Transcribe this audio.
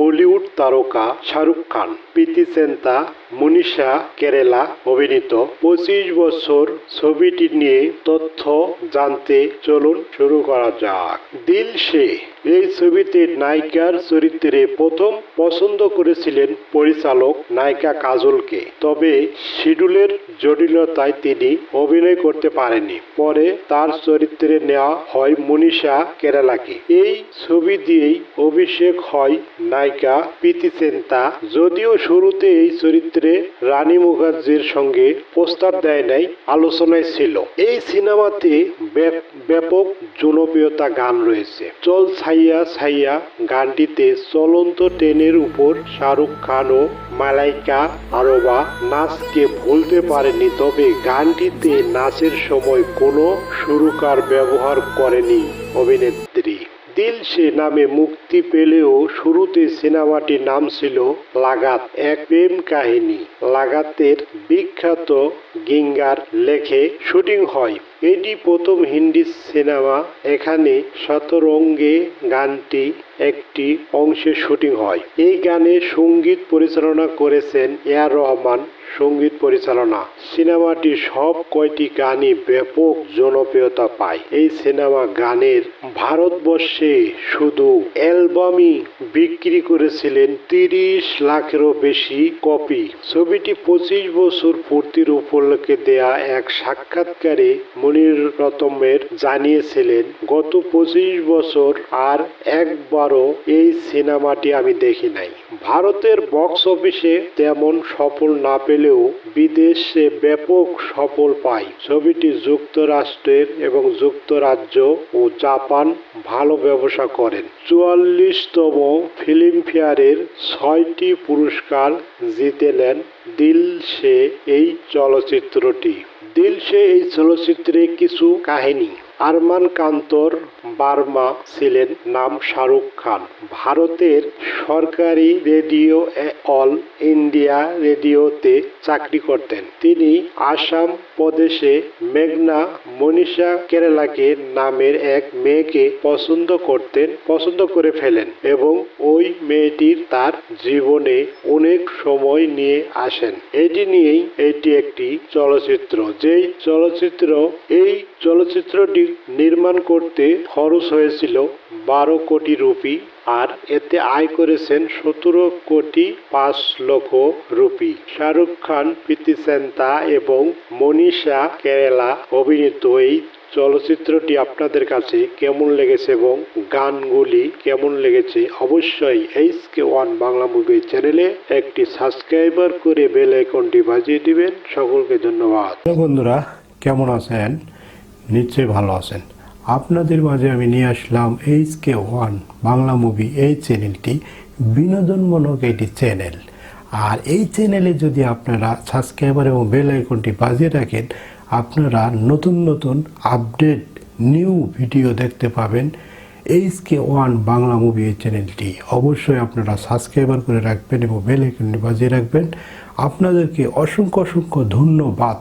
বলিউড তারকা শাহরুখ খান প্রীতি সেন্তা মনীষা কেরালা অভিনীত। পঁচিশ বছর ছবিটি নিয়ে তথ্য জানতে চলুন, শুরু করা যাক। দিল সে। এই ছবিতে নায়িকার চরিত্রে প্রথম পছন্দ করেছিলেন পরিচালক নায়িকা কাজলকে। তবে শিডিউলের জটিলতায় তিনি অভিনয় করতে পারেননি। পরে তার চরিত্রে নেওয়া হয় মনীষা কেরালাকে। এই ছবি দিয়েই অভিষেক হয় নায়িকা প্রীতি সেন্তা। যদিও শুরুতে এই চরিত্রে রানী মুখার্জির সঙ্গে প্রস্তাব দেয় নাই, আলোচনায় ছিল। এই সিনেমাতে ব্যাপ- ব্যাপক জনপ্রিয়তা গান রয়েছে। চল ছাইয়া ছাইয়া গানটিতে চলন্ত ট্রেনের উপর শাহরুখ খান ও মালাইকা আরবা নাচকে ভুলতে পারেনি, তবে গানটিতে নাচের সময় কোনো সুরকার ব্যবহার করেনি অভিনেত্রী। দিল সে নামে মুক্তি পেলেও শুরুতে সিনেমাটির নাম ছিল লাগাত, এক প্রেম কাহিনী। লাগাতের বিখ্যাত গিঙ্গার লেখে শুটিং হয়। এটি প্রথম হিন্দি সিনেমা। এখানে শতরঙ্গে গানটি একটি অংশে শুটিং হয়। এই গানে সংগীত পরিচালনা করেছেন এ আর রহমান সংগীত পরিচালনা। সিনেমাটি সব কয়টি গানই ব্যাপক জনপ্রিয়তা পায়। এই সিনেমা গানের ভারতবর্ষে শুধু অ্যালবামই বিক্রি করেছিলেন তিরিশ লাখেরও বেশি কপি। ছবিটি পঁচিশ বছর পূর্তির উপলক্ষে দেয়া এক সাক্ষাৎকারে মনির রতমের জানিয়েছিলেন, গত পঁচিশ বছর আর একবারও এই সিনেমাটি আমি দেখি নাই। ভারতের বক্স অফিসে তেমন সফল না পেলেও বিদেশে ব্যাপক সফল পায়। ছবিটি যুক্তরাষ্ট্রের এবং যুক্তরাজ্য ও জাপান ভালো ব্যবসা করেন। চুয়াল্লিশতম ফিল্মফেয়ারের ছয়টি পুরস্কার জিতে নেন দিল সে এই চলচ্চিত্রটি। দিল সে এই চলচ্চিত্রে কিছু কাহিনী। আরমান কান্তর বার্মা ছিলেন নাম শাহরুখ খান। ভারতের সরকারি রেডিও অল ইন্ডিয়া রেডিওতে চাকরি করতেন। তিনি আসাম প্রদেশে মেঘনা মনীষা কেরালাকে নামের এক মেয়েকে পছন্দ করতেন, পছন্দ করে ফেলেন এবং ওই মেয়েটির তার জীবনে অনেক সময় নিয়ে আসেন। এটি নিয়েই এটি একটি চলচ্চিত্র। যেই চলচ্চিত্র এই চলচ্চিত্রটি নির্মাণ করতে খরচ হয়েছিল বারো কোটি রুপি, আর এতে আয় করেছেন সতেরো কোটি পাঁচ লক্ষ রুপি। শাহরুখ খান, প্রীতি সেন্তা এবং মনীষা কেরালা অভিনীত এই চলচ্চিত্রটি আপনাদের কাছে কেমন লেগেছে এবং গানগুলি কেমন লেগেছে অবশ্যই H K one Bangla movie চ্যানেলে একটি সাবস্ক্রাইবার করে বেল আইকনটি বাজিয়ে দিবেন। সকলকে ধন্যবাদ। বন্ধুরা, কেমন আছেন? নিশ্চয়ই ভালো আছেন। আপনাদের মাঝে আমি নিয়ে আসলাম H K one Bangla movie এই চ্যানেলটি বিনোদনমূলক একটি চ্যানেল আর এই চ্যানেলে যদি আপনারা সাবস্ক্রাইবার এবং বেল আইকনটি বাজিয়ে রাখেন, আপনারা নতুন নতুন আপডেট নিউ ভিডিও দেখতে পাবেন H K one Bangla movie এই চ্যানেলটি অবশ্যই আপনারা সাবস্ক্রাইবার করে রাখবেন এবং বেল আইকনটি বাজিয়ে রাখবেন। আপনাদেরকে অসংখ্য অসংখ্য ধন্যবাদ।